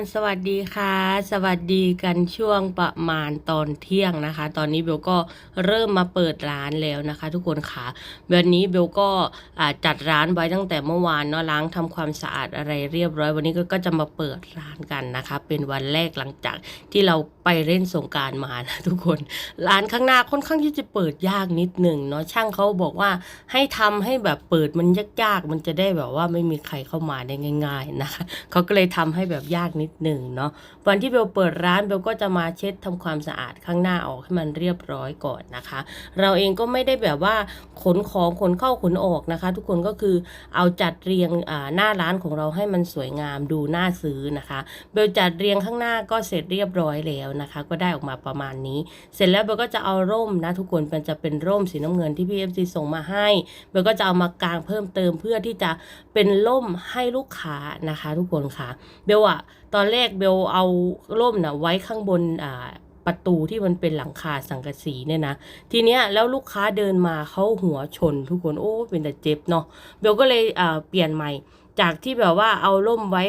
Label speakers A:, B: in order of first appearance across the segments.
A: คนสวัสดีค่ะ สวัสดีกันช่วงประมาณตอนเที่ยงนะคะ ตอนนี้เบลก็เริ่มมาเปิดร้านแล้วนะคะ ทุกคนค่ะวันนี้เบลก็จัดร้านไว้ตั้งแต่เมื่อวานเนาะล้างทำความสะอาดอะไรเรียบร้อย วันนี้ก็ก็จะมาเปิดร้านกันนะคะ เป็นวันแรกหลังจากที่เราไปเล่นสงการมานะทุกคนร้านข้างหน้าค่อนข้างที่จะเปิดยากนิดหนึ่งเนาะช่างเขาบอกว่าให้ทำให้แบบเปิดมันยากๆมันจะได้แบบว่าไม่มีใครเข้ามาได้ง่าย ๆนะคะเขาก็เลยทำให้แบบยากนิดหนึ่งเนาะวันที่เบลเปิดร้านเบลก็จะมาเช็ดทำความสะอาดข้างหน้าออกให้มันเรียบร้อยก่อนนะคะ เราเองก็ไม่ได้แบบว่าขนของขนเข้าขนออกนะคะ ทุกคนก็คือเอาจัดเรียงหน้าร้านของเราให้มันสวยงามดูน่าซื้อนะคะเบลจัดเรียงข้างหน้าก็เสร็จเรียบร้อยแล้วนะคะ ก็ได้ออกมาประมาณนี้ เสร็จแล้วเบลก็จะเอาร่มนะทุกคนมันจะเป็นร่มสีน้ำเงินที่พี่เอฟซีส่งมาให้เบลก็จะเอามากางเพิ่มเติมเพื่อที่จะเป็นร่มให้ลูกค้านะคะ ทุกคนค่ะเบลอะ ตอนแรกเบลเอาร่มนะไว้ข้างบนอ่าประตูที่มันเป็นหลังคาสังกะสีเนี่ยนะ ทีเนี้ยแล้วลูกค้าเดินมาเขาหัวชนทุกคนโอ้เป็นแต่เจ็บเนาะเบลก็เลยอ่าเปลี่ยนใหม่ จากที่แบบว่าเอาร่มไว้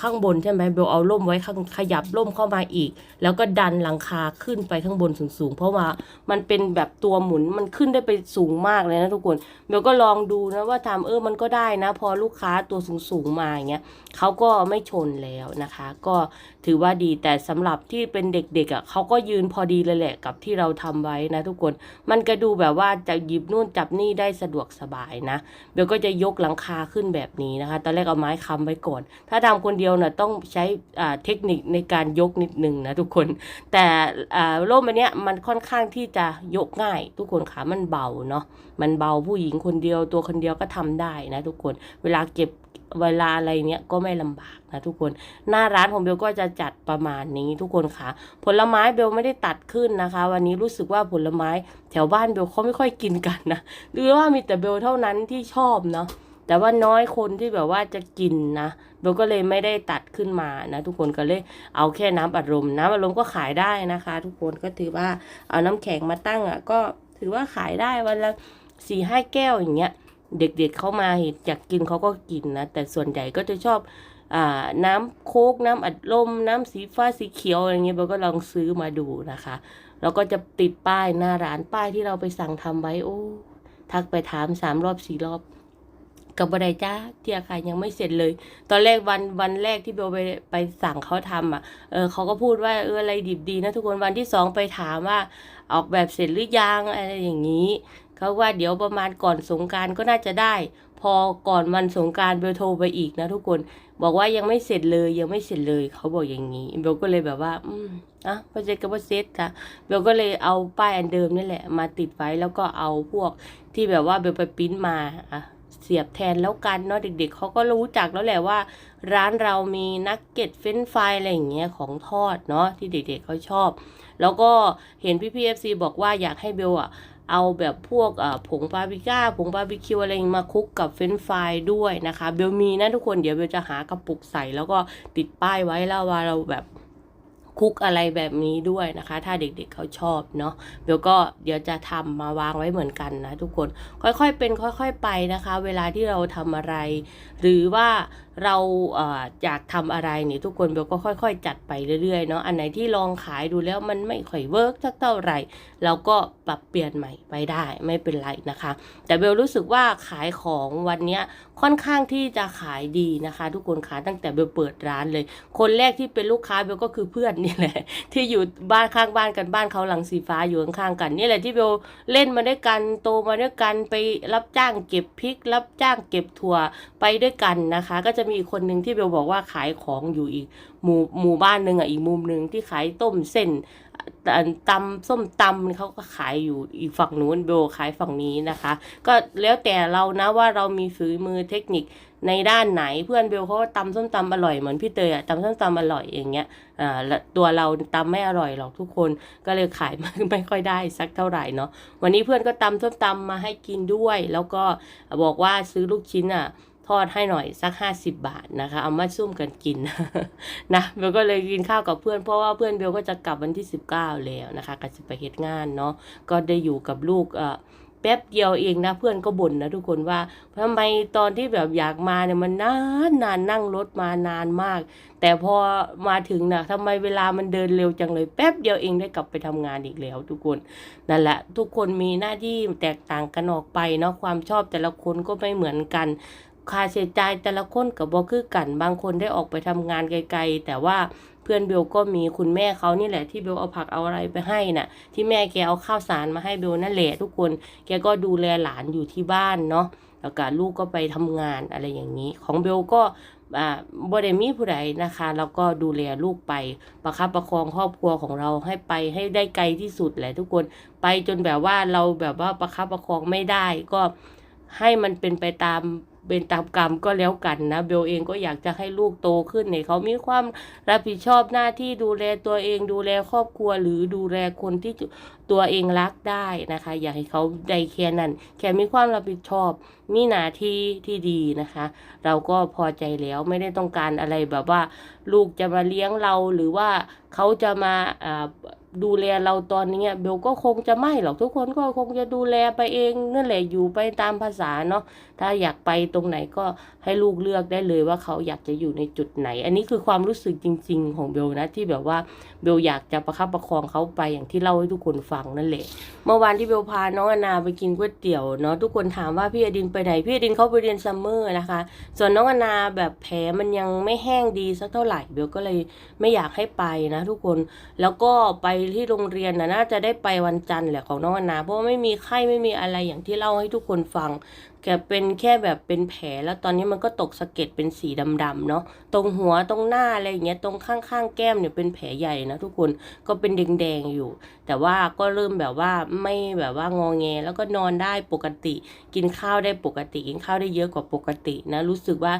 A: ข้างบนใช่ไหมเบลเอาร่มไว้ข้างขยับร่มเข้ามาอีก แล้วก็ดันหลังคาขึ้นไปข้างบนสูงๆ เพราะว่ามันเป็นแบบตัวหมุนมันขึ้นได้ไปสูงมากเลยนะทุกคนเบลก็ลองดูนะว่าทำเออมันก็ได้นะ พอลูกค้าตัวสูงๆมาอย่างเงี้ยเขาก็ไม่ชนแล้วนะคะ ก็ถือว่าดีแต่สำหรับที่เป็นเด็กๆอะเขาก็ยืนพอดีเลยแหละกับที่เราทำไว้นะทุกคนมันก็ดูแบบว่าจะหยิบนู่นจับนี่ได้สะดวกสบายนะเบลก็จะยกหลังคาขึ้นแบบนี้นะคะ ตอนแรกเอาไม้ค้ำไว้ก่อน ถ้าทำคนเดียวน่ะต้องใช้อ่าเทคนิคในการยกนิดนึงนะทุกคน แต่อ่าร่มอันเนี้ยมันค่อนข้างที่จะยกง่าย ทุกคนขามันเบาเนาะ มันเบาผู้หญิงคนเดียวตัวคนเดียวก็ทำได้นะทุกคน เวลาเก็บเวลาอะไรเนี้ยก็ไม่ลำบากนะทุกคน หน้าร้านของเบลก็จะจัดประมาณนี้ทุกคนค่ะ ผลไม้เบลไม่ได้ตัดขึ้นนะคะ วันนี้รู้สึกว่าผลไม้แถวบ้านเบลเขาไม่ค่อยกินกันนะหรือว่ามีแต่เบลเท่านั้นที่ชอบเนาะ แต่ว่าน้อยคนที่แบบว่าจะกินนะเบลก็เลยไม่ได้ตัดขึ้นมานะ ทุกคนก็เลยเอาแค่น้ำอัดลมน้ำอัดลมก็ขายได้นะคะ ทุกคนก็ถือว่าเอาน้ำแข็งมาตั้งอะก็ถือว่าขายได้วันละสี่ห้าแก้วอย่างเงี้ย เด็กๆเข้ามาเห็นอยากกินเขาก็กินนะแต่ส่วนใหญ่ก็จะชอบอน้ำโคกน้ำอัดลม น้ำสีฟ้าสีเขียวอะไรเงี้ยเบลก็ลองซื้อมาดูนะคะ แล้วก็จะติดป้ายหน้าร้านป้ายที่เราไปสั่งทำไว้โอ้ทักไปถามสามรอบสี่รอบ กับบัไดจ้าเที่ยค่ะยังไม่เสร็จเลย ตอนแรกวันวันแรกที่เบลไปไปสั่งเขาทำอะเออเขาก็พูดว่าเอออะไรดิบดีนะทุกคนวันที่สองไปถามว่า ออกแบบเสร็จหรือยังอะไรอย่างนี้เขาว่าเดี๋ยวประมาณก่อนสงการก็น่าจะได้ พอก่อนวันสงการเบลโทรไปอีกนะทุกคนบอกว่ายังไม่เสร็จเลยยังไม่เสร็จเลยเขาบอกอย่างนี้เบลก็เลยแบบว่า อืมอะพอเสร็จก็พอเสร็จค่ะเบลก็เลยเอาป้ายอันเดิมนี่แหละ มาติดไว้แล้วก็เอาพวกที่แบบว่าเบลไปปริ้นมาอะ สียบแทนแล้วกันเนาะเด็กๆเขาก็รู้จักแล้วแหละว่า ร้านเรามีนักเก็ตเฟนฟรายอะไรอย่างเงี้ยของทอดเนาะที่เด็กๆเขาชอบ แล้วก็เห็นพี่พีเอฟซีบอกว่าอยากให้เบลอะเอาแบบพวกผงบาร์บีก้าผงบาร์บีคิวอะไรมาคลุกกับเฟรนฟรายด้วยนะคะ เบลมีนะทุกคนเดี๋ยวเบลจะหากระปุกใส่แล้วก็ติดป้ายไว้แล้วว่าเราแบบ คุกอะไรแบบนี้ด้วยนะคะ ถ้าเด็กๆเขาชอบเนาะเบลก็เดี๋ยวจะทำมาวางไว้เหมือนกันนะทุกคนค่อยๆเป็นค่อย ๆไปนะคะ เวลาที่เราทำอะไร หรือว่าเราเออยากทำอะไรเนี่ยทุกคนเบลก็ค่อยๆ จัดไปเรื่อยๆเนาะอันไหนที่ลองขายดูแล้วมันไม่ค่อยเวิร์กสักเท่าไหร่เราก็ปรับเปลี่ยนใหม่ไปได้ไม่เป็นไรนะคะ แต่เบลรู้สึกว่าขายของวันเนี้ยค่อนข้างที่จะขายดีนะคะ ทุกคนขายตั้งแต่เบลเปิดร้านเลย คนแรกที่เป็นลูกค้าเบลก็คือเพื่อนนี่แหละ ที่อยู่บ้านข้างบ้านกันบ้านเขาหลังสีฟ้าอยู่ข้างๆกันนี่แหละที่เบลเล่นมาด้วยกันโตมาด้วยกันไปรับจ้างเก็บพริก รับจ้างเก็บถั่วไปด้วยกันนะคะ ก็จะมีอีกคนหนึ่งที่เบลบอกว่าขายของอยู่อีกหมู่หมู่บ้านหนึ่งอะอีกมุมหนึ่งที่ขายต้มเส้นอ่าตำส้มตำเขาก็ขายอยู่อีกฝั่งนู้นเบลขายฝั่งนี้นะคะ ก็แล้วแต่เรานะว่าเรามีฝีมือเทคนิคในด้านไหนเพื่อนเบลเขาก็ตำส้มตำอร่อยเหมือนพี่เตยอะตำส้มตำอร่อยอย่างเงี้ยอ่าแล้วตัวเราตำไม่อร่อยหรอกทุกคนก็เลยขายไม่ไม่ค่อยได้สักเท่าไหร่เนาะวันนี้เพื่อนก็ตำส้มตำมาให้กินด้วย แล้วก็บอกว่าซื้อลูกชิ้นอะ อดให้หน่อยสักห้าสิบบาทนะคะ เอามาซุ่มกันกินนะเบลก็เลยกินข้าวกับเพื่อนเพราะว่าเพื่อนเบลก็จะกลับวันที่สิบเก้าแล้วนะคะก็จะไปเฮ็ดงานเนาะก็ได้อยู่กับลูกเอ่อแป๊บเดียวเองนะเพื่อนก็บ่นนะทุกคนว่าทำไมตอนที่แบบอยากมาเนี่ยมันนานนานนั่งรถมานานมาก แต่พอมาถึงนะทำไมเวลามันเดินเร็วจังเลย แป๊บเดียวเองได้กลับไปทำงานอีกแล้ว ทุกคนนั่นแหละ ทุกคนมีหน้าที่แตกต่างกันออกไปเนาะความชอบแต่ละคนก็ไม่เหมือนกัน ค่าใช้จ่ายแต่ละคนกับบ่คือกัน บางคนได้ออกไปทำงานไกล ๆ แต่ว่าเพื่อนเบลก็มีคุณแม่เขานี่แหละที่เบลเอาผักเอาอะไรไปให้น่ะ ที่แม่แกเอาข้าวสารมาให้เบลนั่นแหละทุกคน แกก็ดูแลหลานอยู่ที่บ้านเนาะแล้วก็ลูกก็ไปทำงานอะไรอย่างนี้ ของเบลก็อ่าบ่ได้มีผู้ใดนะคะแล้วก็ดูแลลูกไปประคับประคองครอบครัวของเราให้ไปให้ได้ไกลที่สุดแหละทุกคนไปจนแบบว่าเราแบบว่าประคับประคองไม่ได้ก็ให้มันเป็นไปตาม เป็นตามกรรมก็แล้วกันนะเบลเองก็อยากจะให้ลูกโตขึ้นเนี่ยเขามีความรับผิดชอบหน้าที่ดูแลตัวเองดูแลครอบครัวหรือดูแลคนที่ตัวเองรักได้นะคะ อยากให้เขาได้แค่นั้น แค่มีความรับผิดชอบ มีหน้าที่ที่ดีนะคะ เราก็พอใจแล้วไม่ได้ต้องการอะไรแบบว่า ลูกจะมาเลี้ยงเราหรือว่าเขาจะมาอ่า ดูแลเราตอนนี้เบลก็คงจะไม่หรอกทุกคนก็คงจะดูแลไปเองนั่นแหละอยู่ไปตามภาษาเนาะถ้าอยากไปตรงไหนก็ให้ลูกเลือกได้เลยว่าเขาอยากจะอยู่ในจุดไหน อันนี้คือความรู้สึกจริง ๆ ของเบลนะที่แบบว่าเบลอยากจะประคับประคองเขาไปอย่างที่เล่าให้ทุกคนฟังนั่นแหละ เมื่อวานที่เบลพาน้องอนาไปกินก๋วยเตี๋ยวเนาะทุกคนถามว่าพี่อดินไปไหนพี่อดินเขาไปเรียนซัมเมอร์นะคะ ส่วนน้องอนาแบบแผลมันยังไม่แห้งดีสักเท่าไหร่เบลก็เลยไม่อยากให้ไปนะ ทุกคนแล้วก็ไปที่โรงเรียนนะน่าจะได้ไปวันจันทร์แหละของน้องอนาเพราะว่าไม่มีไข้ไม่มีอะไรอย่างที่เล่าให้ทุกคนฟังแกเป็นแค่แบบเป็นแผลแล้วตอนนี้มันก็ตกสะเก็ดเป็นสีดำๆเนาะตรงหัวตรงหน้าอะไรอย่างเงี้ยตรงข้างๆแก้มเนี่ยเป็นแผลใหญ่นะทุกคนก็เป็นแดงๆอยู่ แต่ว่าก็เริ่มแบบว่าไม่แบบว่างองแงแล้วก็นอนได้ปกติ กินข้าวได้ปกติ กินข้าวได้เยอะกว่าปกตินะรู้สึกว่า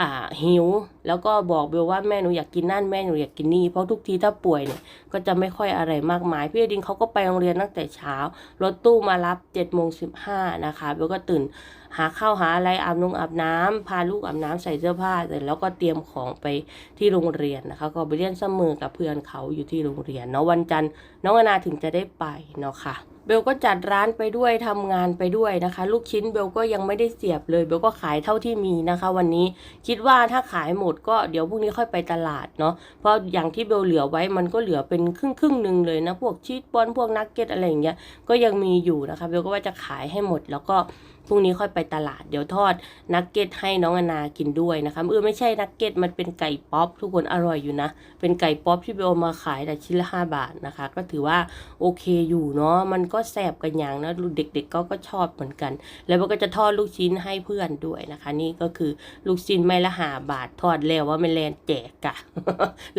A: อ่าหิว แล้วก็บอกเบลว่าแม่หนูอยากกินนั่นแม่หนูอยากกินนี่เพราะทุกทีถ้าป่วยเนี่ยก็จะไม่ค่อยอะไรมากมายพี่ดินเขาก็ไปโรงเรียนตั้งแต่เช้ารถตู้มารับ7จ็ดโมงสิบห้านะคะเบลก็ตื่นหาข้าวหาอะไรอาบนงอาบน้ำพาลูกอาบน้ำใส่เสื้อผ้าเสร็จแล้วก็เตรียมของไปที่โรงเรียนนะคะ ก็ไปเรียนเสมอกับเพื่อนเขาอยู่ที่โรงเรียนเนาะวันจันทร์น้องอนาถึงจะได้ไปเนาะค่ะเบลก็จัดร้านไปด้วยทำงานไปด้วยนะคะ ลูกชิ้นเบลก็ยังไม่ได้เสียบเลยเบลก็ขายเท่าที่มีนะคะ วันนี้คิดว่าถ้าขายหมดก็เดี๋ยวพรุ่งนี้ค่อยไปตลาดเนาะเพราะอย่างที่เบลเหลือไว้มันก็เหลือเป็นครึ่งครึ่งหนึ่งเลยนะพวกชีสบอลพวกนักเก็ตอะไรอย่างเงี้ยก็ยังมีอยู่นะคะเบลก็ว่าจะขายให้หมดแล้วก็ พรุ่งนี้ค่อยไปตลาดเดี๋ยวทอดนักเก็ตให้น้องอนากินด้วยนะคะเออไม่ใช่นักเก็ตมันเป็นไก่ป๊อปทุกคนอร่อยอยู่นะ เป็นไก่ป๊อปที่เบลเอามาขายแต่ชิ้นละห้าบาทนะคะ ก็ถือว่าโอเคอยู่เนาะมันก็แสบกันอย่างนะเด็กๆก็ก็ชอบเหมือนกัน แล้วมันก็จะทอดลูกชิ้นให้เพื่อนด้วยนะคะ นี่ก็คือลูกชิ้นไม่ละหาบาททอดแล้วว่าไม่แลนแจกกะ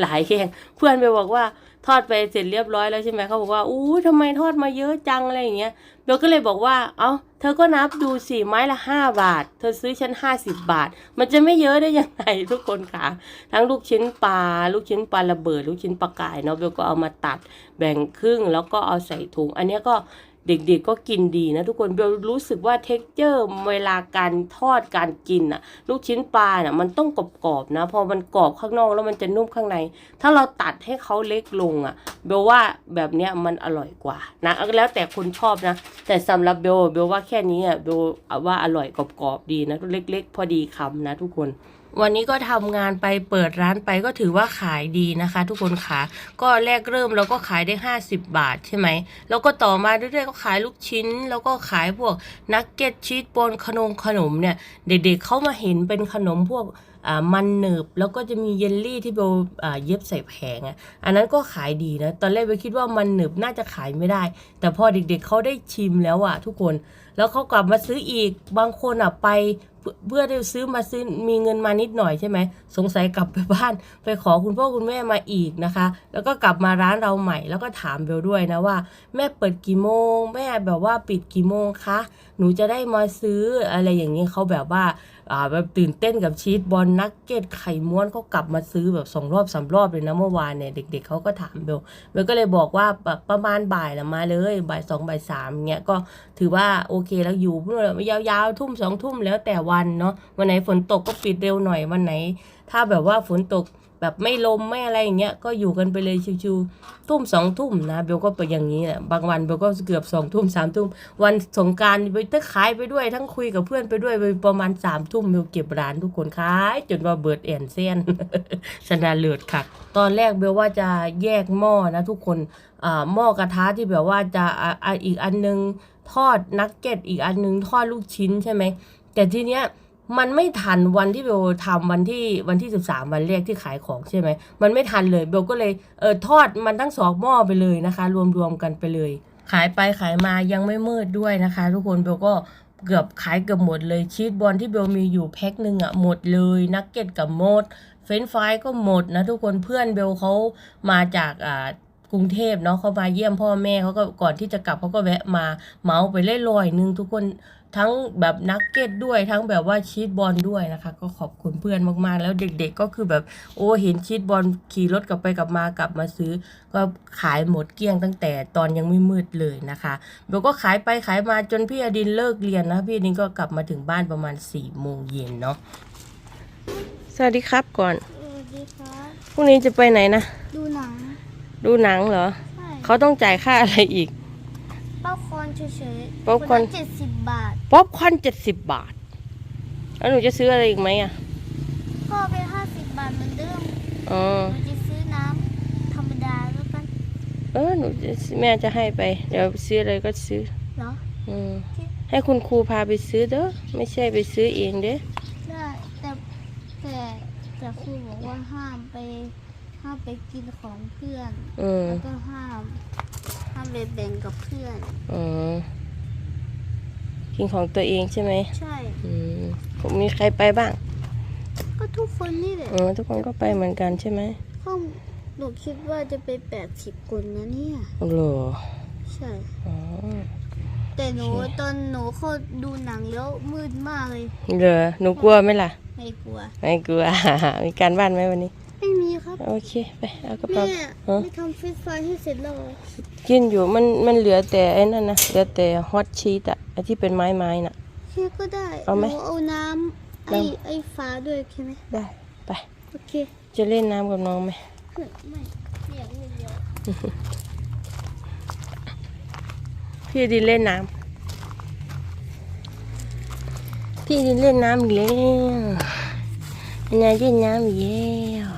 A: หลายแห่งเพื่อนไปบอกว่าทอดไปเสร็จเรียบร้อยแล้วใช่ไหมเขาบอกว่าอู้ทำไมทอดมาเยอะจังอะไรอย่างเงี้ยเบลก็เลยบอกว่า เอ้า เธอก็นับดูสิไม้ละห้าบาท เธอซื้อฉันห้าสิบบาท มันจะไม่เยอะได้ยังไงทุกคนคะทั้งลูกชิ้นปลาลูกชิ้นปลาระเบิด ลูกชิ้นปลากายเนาะเบลก็เอามาตัดแบ่งครึ่งแล้วก็เอาใส่ถุง อันนี้ก็ เด็กๆก็กินดีนะทุกคนเบลรู้สึกว่าเท็กเจอร์เวลาการทอดการกินอะลูกชิ้นปลาน่ะมันต้องกรอบๆนะ พอมันกรอบข้างนอกแล้วมันจะนุ่มข้างใน ถ้าเราตัดให้เขาเล็กลงอะเบลว่าแบบเนี้ยมันอร่อยกว่านะแล้วแต่คนชอบนะ แต่สำหรับเบลเบลว่าแค่นี้อะเบลว่าอร่อยกรอบๆดีนะเล็ก ๆ พอดีคำนะทุกคน วันนี้ก็ทำงานไปเปิดร้านไปก็ถือว่าขายดีนะคะ ทุกคนค่ะก็แรกเริ่มเราก็ขายได้ 50 บาทใช่ไหมแล้วก็ต่อมาเรื่อยๆก็ขายลูกชิ้น แล้วก็ขายพวกนักเก็ตชีสบนขนมขนมเนี่ย เด็กๆเขามาเห็นเป็นขนมพวกอ่ามันหนึบแล้วก็จะมีเยลลี่ที่เบลอ่าเย็บใส่แผงอะอันนั้นก็ขายดีนะ ตอนแรกเบลคิดว่ามันหนึบน่าจะขายไม่ได้ แต่พอเด็กๆเขาได้ชิมแล้วอะทุกคน แล้วเขากลับมาซื้ออีกบางคนอะไป เพื่อได้ซื้อมาซื้อมีเงินมานิดหน่อยใช่ไหมสงสัยกลับไปบ้านไปขอคุณพ่อคุณแม่มาอีกนะคะ แล้วก็กลับมาร้านเราใหม่ แล้วก็ถามเบลด้วยนะว่า แม่เปิดกี่โมง แม่แบบว่าปิดกี่โมงคะหนูจะได้มาซื้ออะไรอย่างนี้เขาแบบว่าอ่าแบบตื่นเต้นกับชีสบอลนักเก็ตไข่ม้วนเขากลับมาซื้อแบบสองรอบสามรอบเลยนะเมื่อวานเนี่ยเด็ก ๆเขาก็ถามเบลเบลก็เลยบอกว่าแบบประมาณบ่ายละมาเลยบ่ายสองบ่ายสามเงี้ยก็ถือว่าโอเคแล้วอยู่เพื่อยาวๆทุ่มสองทุ่มแล้วแต่วันเนาะวันไหนฝนตกก็ปิดเร็วหน่อยวันไหน ถ้าแบบว่าฝนตกแบบไม่ลมไม่อะไรอย่างเงี้ยก็อยู่กันไปเลยชิวๆทุ่มสองทุ่มนะเบลก็ไปอย่างนี้แหละบางวันเบลก็เกือบสองทุ่มสามทุ่มวันสงการไปทั้งขายไปด้วยทั้งคุยกับเพื่อนไปด้วยไปประมาณสามทุ่มเบลเก็บร้านทุกคนขาย จนว่าเบิดแอนเซียนชนะเลิศค่ะ ตอนแรกเบลว่าจะแยกหม้อนะทุกคนอ่าหม้อกระทะที่แบบว่าจะอ่าอ่าอีกอันนึงทอดนักเก็ตอีกอันนึงทอดลูกชิ้นใช่ไหม แต่ทีเนี้ยมันไม่ทันวันที่เบลทำวันที่วันที่สิบสามวันแรกที่ขายของใช่ไหมมันไม่ทันเลยเบลก็เลยเออทอดมันทั้งสองหม้อไปเลยนะคะ รวมๆกันไปเลย ขายไปขายมายังไม่มืดด้วยนะคะ ทุกคนเบลก็เกือบขายเกือบหมดเลยชีสบอลที่เบลมีอยู่แพ็คหนึ่งอะหมดเลยนักเก็ตกับหมด เฟรนฟรายก็หมดนะทุกคนเพื่อนเบลเขามาจากอ่ากรุงเทพเนาะเขามาเยี่ยมพ่อแม่เขาก็ก่อนที่จะกลับเขาก็แวะมาเมาไปเล่ลอยๆนึงทุกคน ทั้งแบบนักเก็ตด้วยทั้งแบบว่าชีสบอลด้วยนะคะ ก็ขอบคุณเพื่อนมากๆ แล้วเด็กๆก็คือแบบโอ้เห็นชีสบอลขี่รถกลับไปกลับมากลับมาซื้อ ก็ขายหมดเกลี้ยงตั้งแต่ตอนยังไม่มืดเลยนะคะเบลก็ขายไปขายมาจนพี่อดินเลิกเรียนนะพี่อดินก็กลับมาถึงบ้านประมาณ4ี่โมงเย็นเนาะสวัสดีครับก่อน
B: สวัสดีครับ
A: พรุ่งนี้จะไปไหนนะ
B: ดูหนัง
A: ดูหนังเหรอ
B: ใช่
A: เขาต้องจ่ายค่าอะไรอีก
B: ป๊อปคอร์นเฉยๆ
A: ป๊อปคอร์น
B: เจ็ดสิบบาท
A: ป๊อปคอร์นเจ็ดสิบบาท แล้วหนูจะซื้ออะไรอีกไหมอะ
B: พ่อไปห้าสิบบาทเหมือนเดิม
A: อ๋อ
B: หนูจะซื้อน้ำธรรมดาแล้วกัน
A: เออหนูจะแม่จะให้ไป เดี๋ยวซื้ออะไรก็ซื้อ
B: เหรอ
A: อืมให้คุณครูพาไปซื้อเด้อไม่ใช่ไปซื้อเองเด้อ
B: ได้แต่แต่แต่ครูบอกว่าห้ามไป ห้ามไปกินของเพื่อน
A: อืม
B: แล้วก็ห้าม ห้ามไปแบ่งกับเพื่อน
A: อืม กินของตัวเองใช่ไหม
B: ใช่
A: อืมผมมีใครไปบ้าง
B: ก็ทุกคนนี่แหละ
A: อ๋อทุกคนก็ไปเหมือนกันใช่ไหม
B: ห้องหนูคิดว่าจะไปแปดสิบคนนะเนี่ย
A: เหรอ
B: ใช่
A: อ๋อ
B: แต่หนู
A: โอเค
B: ตอนหนูเข้าดูหนังแล้วมืดมากเลย
A: เหรอหนูกลัวไหมล่ะ
B: ไม่กลัว
A: ไม่กลัว มีการบ้านไหมวันนี้
B: ไม่มี ครับ
A: โอเคไปเอากระ
B: แม่
A: เป๋าฮะ
B: ไม่ทำฟิตไฟให้เสร็จแล้วเหรอ
A: กินอยู่มันมันเหลือแต่ไอ้นั่นนะเหลือแต่ฮอตชีสอะไอ้ที่เป็นไม้ไม้น่ะ
B: แค่ก็ได้
A: เอาไหม
B: นูเอาน้ำไอ้
A: น้
B: ไอ้ฟ้าด้วยโอเคไหม
A: ได้ไป
B: โอเค
A: จะเล่นน้ำกับน้องไหม
B: ไม่ไม่อยากเล่นเดียว
A: พี่ดินเล่นน้ำพี่ดินเล่นน้ำอีกแล้วนายเล่นน้ำอีกแล้ว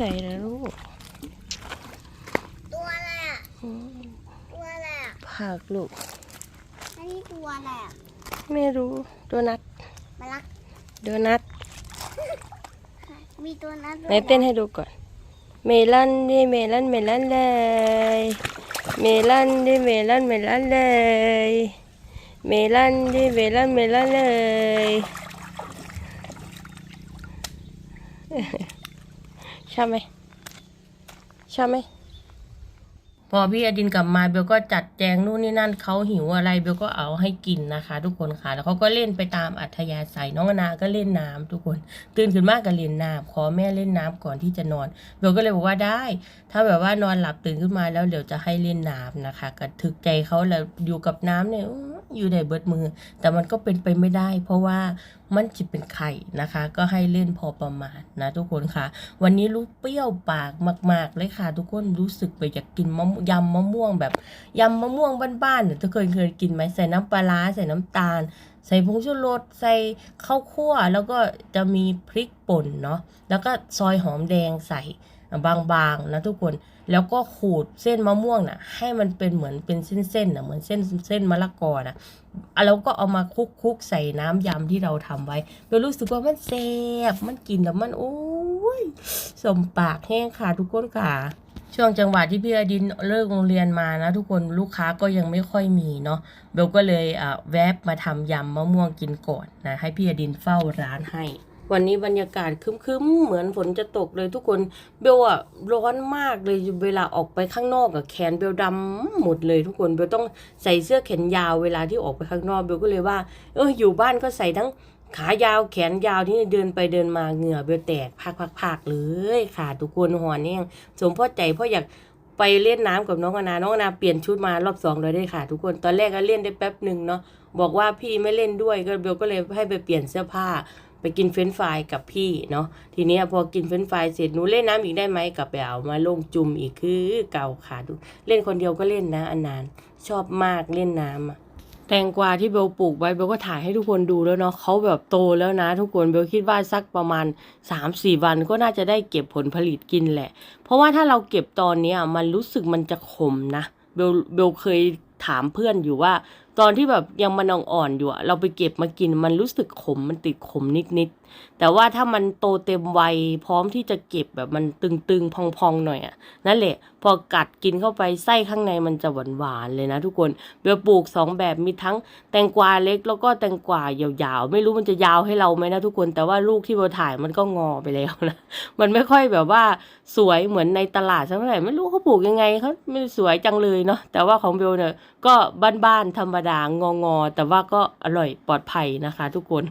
A: ใส่แล้วลูก
B: ตัวอะไรอะ ตัวอะไรอะ
A: ผักลูก
B: อันนี้ตัวอะไรอะ
A: ไม่รู้โดนัท
B: มาลัก
A: โดนัท
B: มีตัวนั้นด้ว
A: ไหน
B: ย
A: เต้นให้ดูก่อน เมลอนดิเมลอนเมลอนเลย เมลอนดิเมลอนเมลอนเลย เมลอนดิเมลอนเมลอนเลย ชอบไหมใชอบไหมพอพี่อดินกลับมาเบลก็จัดแจงนู่นนี่นั่นเขาหิวอะไรเบลก็เอาให้กินนะคะ ทุกคนค่ะ แล้วเขาก็เล่นไปตามอัธยาศัยน้องนาก็เล่นน้ำทุกคน ตื่นขึ้นมากก็เล่นน้ำขอแม่เล่นน้ำก่อนที่จะนอนเบลก็เลยบอกว่าได้ ถ้าแบบว่านอนหลับตื่นขึ้นมาแล้วเดี๋ยวจะให้เล่นน้ำนะคะก็ถึกใจเขาแล้วอยู่กับน้ำเนี่ยอื้ออยู่ในเบิดมือ แต่มันก็เป็นไปไม่ได้ เพราะว่ามันจิเป็นไข่นะคะ ก็ให้เล่นพอประมาณนะทุกคนค่ะ วันนี้รู้เปรี้ยวปากมาก ๆ เลยค่ะ ทุกคนรู้สึกไปอยากกินมะม่วงยำมะม่วงแบบยำมะม่วงบ้านๆเนี่ยทุกคนเคยกินไหมใส่น้ำปลาใส่น้ำตาล ใส่ผงชูรสใส่ข้าวคั่ว แล้วก็จะมีพริกป่นเนาะแล้วก็ซอยหอมแดงใส่บางๆนะทุกคน แล้วก็ขูดเส้นมะม่วงน่ะ ให้มันเป็นเหมือนเป็นเส้นๆน่ะเหมือนเส้นเส้นมะละกอน่ะแล้วก็เอามาคลุกๆใส่น้ำยำที่เราทำไว้เรารู้สึกว่ามันแซ่บมันกินแล้วมันโอ้ยสมปากแห้งค่ะทุกคนค่ะ ช่วงจังหวะที่พี่อดินเลิกโรงเรียนมานะ ทุกคนลูกค้าก็ยังไม่ค่อยมีเนาะเบลก็เลยแวบมาทำยำมะม่วงกินก่อนนะให้พี่อดินเฝ้าร้านให้ วันนี้บรรยากาศคึ้มๆ เหมือนฝนจะตกเลยทุกคนเบลอะร้อนมากเลยเวลาออกไปข้างนอกอะแขนเบลดำหมดเลยทุกคนเบลต้องใส่เสื้อแขนยาวเวลาที่ออกไปข้างนอกเบลก็เลยว่าเอออยู่บ้านก็ใส่ทั้งขายาวแขนยาวที่เดินไปเดินมาเหงื่อเบลแตกพักๆเลยค่ะทุกคนหัวเนี่ยสมพ่อใจเพ่ออยากไปเล่นน้ำกับน้องอนา น้องอนาเปลี่ยนชุดมารอบสองเลยได้ค่ะ ทุกคน ตอนแรกก็เล่นได้แป๊บหนึ่งเนาะ บอกว่าพี่ไม่เล่นด้วยก็เบลก็เลยให้ไปเปลี่ยนเสื้อผ้า ไปกินเฟรนช์ฟรายกับพี่เนาะทีนี้พอกินเฟรนช์ฟรายเสร็จหนูเล่นน้ำอีกได้ไหมกลับไปเอามาลงจุ่มอีกคือเก่าค่ะดูเล่นคนเดียวก็เล่นนะอันนานชอบมากเล่นน้ำอะแตงกวาที่เบลปลูกไว้เบลก็ถ่ายให้ทุกคนดูแล้วเนาะเขาแบบโตแล้วนะ ทุกคนเบลคิดว่าสักประมาณ 3-4 วันก็น่าจะได้เก็บผลผลิตกินแหละ เพราะว่าถ้าเราเก็บตอนนี้มันรู้สึกมันจะขมนะเบลเบลเคยถามเพื่อนอยู่ว่า ตอนที่แบบยังมันอ่อนๆอยู่อะเราไปเก็บมากินมันรู้สึกขมมันติดขมนิดๆแต่ว่าถ้ามันโตเต็มวัยพร้อมที่จะเก็บแบบมันตึงๆพองๆหน่อยอะนั่นแหละ พอกัดกินเข้าไปไส้ข้างในมันจะหวานๆเลยนะทุกคนเบลปลูกสองแบบมีทั้งแตงกวาเล็กแล้วก็แตงกวายาวๆ ไม่รู้มันจะยาวให้เราไหมนะทุกคนแต่ว่าลูกที่เบลถ่ายมันก็งอไปแล้วนะมันไม่ค่อยแบบว่าสวยเหมือนในตลาดสักเท่าไหร่ไม่รู้เขาปลูกยังไงเขาไม่สวยจังเลยเนาะแต่ว่าของเบลเนี่ยก็บ้านๆธรรมดางองอๆแต่ว่าก็อร่อยปลอดภัยนะคะ ทุกคน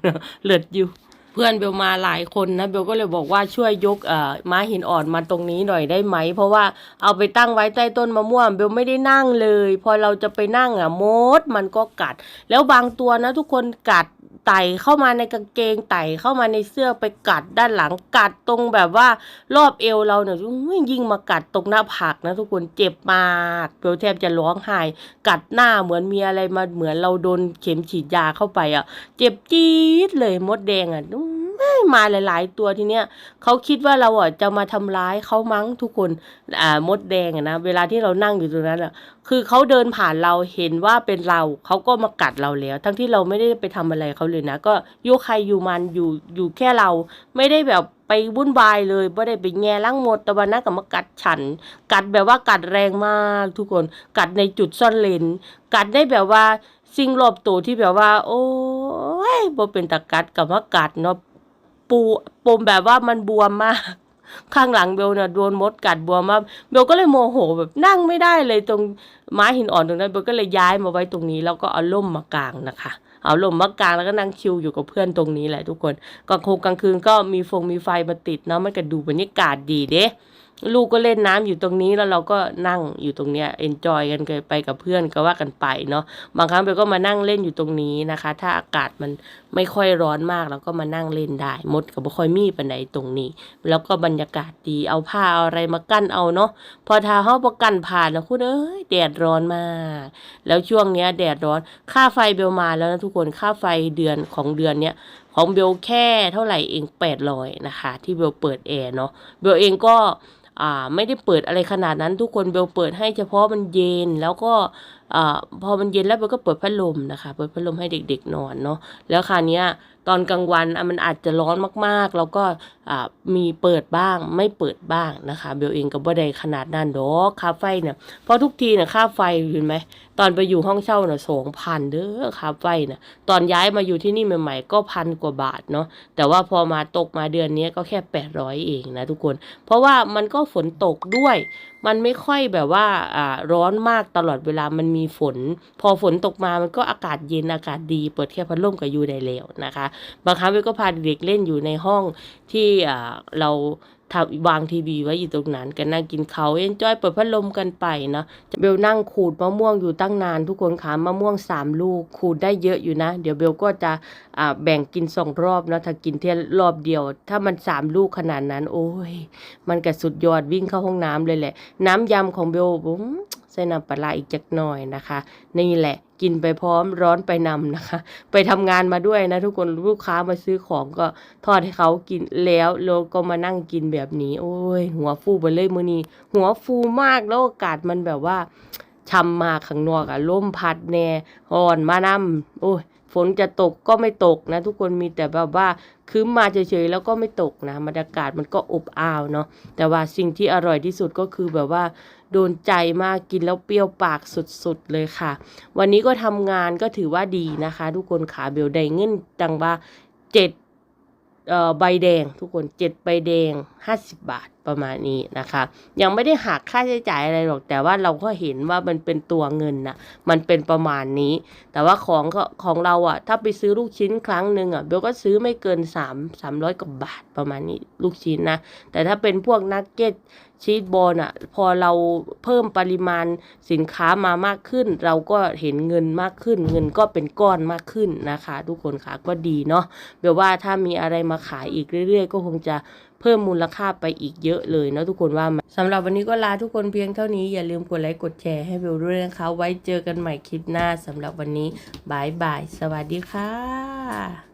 A: เลิศอยู่เพื่อนเบลมาหลายคนนะเบลก็เลยบอกว่าช่วยยกเอ่อม้าหินอ่อนมาตรงนี้หน่อยได้ไหม เพราะว่าเอาไปตั้งไว้ใต้ต้นมะม่วงเบลไม่ได้นั่งเลย พอเราจะไปนั่งอะมดมันก็กัด แล้วบางตัวนะทุกคนกัด ไต่เข้ามาในกางเกงไต่เข้ามาในเสื้อไปกัดด้านหลังกัดตรงแบบว่ารอบเอวเราเนี่ยยิ่งมากัดตรงหน้าผากนะทุกคนเจ็บมากเบลแทบจะร้องไห้กัดหน้าเหมือนมีอะไรมาเหมือนเราโดนเข็มฉีดยาเข้าไปอะ เจ็บจี๊ดเลยมดแดงอะ อุ๊ยมาหลาย ๆ ตัวทีเนี้ยเขาคิดว่าเราอะจะมาทำร้ายเขามั้งทุกคนอ่ามดแดงอะนะเวลาที่เรานั่งอยู่ตรงนั้นอะคือเขาเดินผ่านเราเห็นว่าเป็นเราเขาก็มากัดเราแล้ว ทั้งที่เราไม่ได้ไปทำอะไรเขาเลยนะ ก็อยุใครอยู่มันอยู่อยู่แค่เรา ไม่ได้แบบไปวุ่นวายเลยไม่ได้ไปแง่ล้างหมดแต่วันนั้นก็มากัดฉัน กัดแบบว่ากัดแรงมากทุกคน กัดในจุดซ่อนเลนกัดได้แบบว่าสิ่งรอบตัวที่แบบว่า โอ้ยบ่เป็นตะกัดกับว่ากัดเนาะ ปูปมแบบว่ามันบวมมาก ข้างหลังเบลเนี่ยโดนมดกัดบวมมากเบลก็เลยโมโหแบบนั่งไม่ได้เลยตรงไม้หินอ่อนตรงนั้นเบลก็เลยย้ายมาไว้ตรงนี้ แล้วก็เอาล่มมากางนะคะเอาล่มมากางแล้วก็นั่งชิลอยู่กับเพื่อนตรงนี้แหละทุกคนกางคงกลางคืนก็มีฟงมีไฟมาติดเนาะมันก็ดูบรรยากาศดีเด้ ลูกก็เล่นน้ำอยู่ตรงนี้แล้วเราก็นั่งอยู่ตรงเนี้ยเอนจอยกันไปกับเพื่อนก็ว่ากันไปเนาะบางครั้งเบลก็มานั่งเล่นอยู่ตรงนี้นะคะ ถ้าอากาศมันไม่ค่อยร้อนมากเราก็มานั่งเล่นได้มดกับบ่ค่อยมีปานใดตรงนี้ แล้วก็บรรยากาศดีเอาผ้าเอาอะไรมากั้นเอาเนาะพอทาเฮาบ่กั้นผ่านนะคุณเอ้ยแดดร้อนมาก แล้วช่วงเนี้ยแดดร้อนค่าไฟเบลมาแล้วนะทุกคนค่าไฟเดือนของเดือนเนี้ย ของเบลแค่เท่าไหร่เองแปดร้อยนะคะ ที่เบลเปิดแอร์เนาะเบลเองก็ไม่ได้เปิดอะไรขนาดนั้นทุกคนเบลเปิดให้เฉพาะมันเย็นแล้วก็อพอมันเย็นแล้วเบลก็เปิดพัดลมนะคะ เปิดพัดลมให้เด็กๆนอนเนาะแล้วคราวเนี้ยตอนกลางวันมันอาจจะร้อนมากๆ แล้วก็มีเปิดบ้างไม่เปิดบ้างนะคะ เบลเองก็บ่ได้ขนาดนั้นดอกค่าไฟเนี่ยเพราะทุกทีเนี่ยค่าไฟเห็นไหม ตอนไปอยู่ห้องเช่าน่ะสองพันเด้อค่าไฟน่ะตอนย้ายมาอยู่ที่นี่ใหม่ ๆ ก็พันกว่าบาทเนาะแต่ว่าพอมาตกมาเดือนนี้ก็แค่แปดร้อยเองนะทุกคน เพราะว่ามันก็ฝนตกด้วย มันไม่ค่อยแบบว่าอ่าร้อนมากตลอดเวลามันมีฝน พอฝนตกมามันก็อากาศเย็นอากาศดี เปิดแค่พัดลมก็อยู่ได้แล้วนะคะ บางครั้งเบลก็พาเด็กเล่นอยู่ในห้องที่อ่าเรา ทำวางทีวีไว้อยู่ตรงนั้นกันนั่งกินเขาเอนจอยเปิดพัดลมกันไปเนาะเบลนั่งขูดมะม่วงอยู่ตั้งนาน ทุกคนขามะม่วงสามลูกขูดได้เยอะอยู่นะ เดี๋ยวเบลก็จะอ่าแบ่งกินสองรอบเนาะถ้ากินเที่ยรอบเดียว ถ้ามันสามลูกขนาดนั้น โอ้ย มันก็สุดยอดวิ่งเข้าห้องน้ำเลยแหละ น้ำยำของเบลบุ้ม ส่น้ำปลาอีกจักหน่อยนะคะ นี่แหละกินไปพร้อมร้อนไปนำนะคะ ไปทำงานมาด้วยนะทุกคนลูกค้ามาซื้อของก็ทอดให้เขากินแล้วแล้วก็มานั่งกินแบบนี้ โอ้ย หัวฟูไปเลยมือนี้ หัวฟูมากแล้วอากาศมันแบบว่าช่ำมากข้างนอกอะลมพัดแน่หอนมานำโอ้ย ฝนจะตกก็ไม่ตกนะ ทุกคนมีแต่แบบว่าคืมมาเฉยๆแล้วก็ไม่ตกนะบรรยากาศมันก็อบอ้าวเนาะแต่ว่าสิ่งที่อร่อยที่สุดก็คือแบบว่า โดนใจมากกินแล้วเปรี้ยวปากสุดๆเลยค่ะ วันนี้ก็ทำงานก็ถือว่าดีนะคะ ทุกคนขาเบลได้เงินจังว่าเจ็ดเอ่อใบแดงทุกคนเจ็ดใบแดงห้าสิบบาท ประมาณนี้นะคะ ยังไม่ได้หักค่าใช้จ่ายอะไรหรอก แต่ว่าเราก็เห็นว่ามันเป็นตัวเงินนะมันเป็นประมาณนี้ แต่ว่าของก็ของเราอะถ้าไปซื้อลูกชิ้นครั้งหนึ่งอะเบลก็ซื้อไม่เกินสามสามร้อยกว่าบาทประมาณนี้ลูกชิ้นนะ แต่ถ้าเป็นพวกนักเก็ตชีสบอลอะพอเราเพิ่มปริมาณสินค้ามามากขึ้น เราก็เห็นเงินมากขึ้น เงินก็เป็นก้อนมากขึ้นนะคะ ทุกคนค่ะก็ดีเนาะเบลว่าถ้ามีอะไรมาขายอีกเรื่อย ๆ ก็คงจะ เพิ่มมูลค่าไปอีกเยอะเลยเนาะทุกคนว่าไหมสำหรับวันนี้ก็ลาทุกคนเพียงเท่านี้อย่าลืมกดไลค์กดแชร์ให้เบลด้วยนะคะ ไว้เจอกันใหม่คลิปหน้าสำหรับวันนี้บายบาย สวัสดีค่ะ